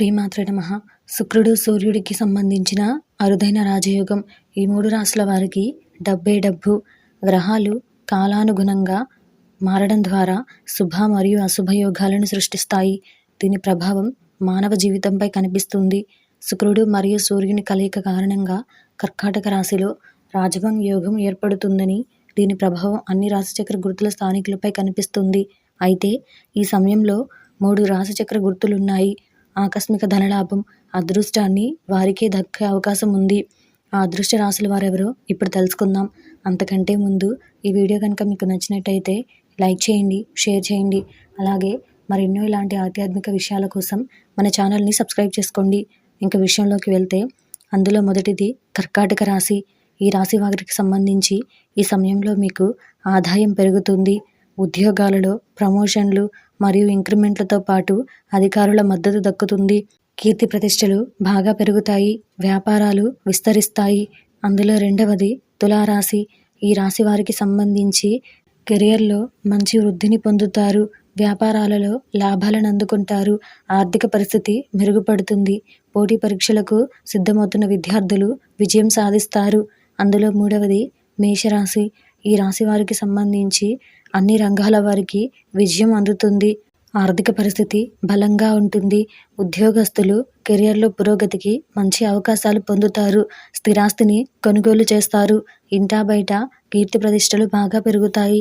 శ్రీమాత్ర నమ. శుక్రుడు సూర్యుడికి సంబంధించిన అరుదైన రాజయోగం. ఈ మూడు రాసుల వారికి డబ్బే డబ్బు. గ్రహాలు కాలానుగుణంగా మారడం ద్వారా శుభ మరియు అశుభ యోగాలను సృష్టిస్తాయి. దీని ప్రభావం మానవ జీవితంపై కనిపిస్తుంది. శుక్రుడు మరియు సూర్యుని కలయిక కారణంగా కర్కాటక రాశిలో రాజభంగ్ యోగం ఏర్పడుతుందని దీని ప్రభావం అన్ని రాశిచక్ర గుర్తుల స్థానికులపై కనిపిస్తుంది. అయితే ఈ సమయంలో మూడు రాశిచక్ర గుర్తులున్నాయి. ఆకస్మిక ధనలాభం అదృష్టాన్ని వారికే దక్కే అవకాశం ఉంది. ఆ అదృష్ట రాసులు వారెవరో ఇప్పుడు తెలుసుకుందాం. అంతకంటే ముందు ఈ వీడియో కనుక మీకు నచ్చినట్టయితే లైక్ చేయండి షేర్ చేయండి. అలాగే మరెన్నో ఇలాంటి ఆధ్యాత్మిక విషయాల కోసం మన ఛానల్ని సబ్స్క్రైబ్ చేసుకోండి. ఇంకా విషయంలోకి వెళ్తే అందులో మొదటిది కర్కాటక రాశి. ఈ రాశి వారికి సంబంధించి ఈ సమయంలో మీకు ఆదాయం పెరుగుతుంది. ఉద్యోగాలలో ప్రమోషన్లు మరియు ఇంక్రిమెంట్లతో పాటు అధికారుల మద్దతు దక్కుతుంది. కీర్తి ప్రతిష్టలు బాగా పెరుగుతాయి. వ్యాపారాలు విస్తరిస్తాయి. అందులో రెండవది తులారాశి. ఈ రాశి వారికి సంబంధించి కెరియర్లో మంచి వృద్ధిని పొందుతారు. వ్యాపారాలలో లాభాలను అందుకుంటారు. ఆర్థిక పరిస్థితి మెరుగుపడుతుంది. పోటీ పరీక్షలకు సిద్ధమవుతున్న విద్యార్థులు విజయం సాధిస్తారు. అందులో మూడవది మేషరాశి. ఈ రాశి వారికి సంబంధించి అన్ని రంగాల వారికి విజయం అందుతుంది. ఆర్థిక పరిస్థితి బలంగా ఉంటుంది. ఉద్యోగస్తులు కెరియర్లో పురోగతికి మంచి అవకాశాలు పొందుతారు. స్థిరాస్తిని కొనుగోలు చేస్తారు. ఇంటా బయట కీర్తి ప్రతిష్టలు బాగా పెరుగుతాయి.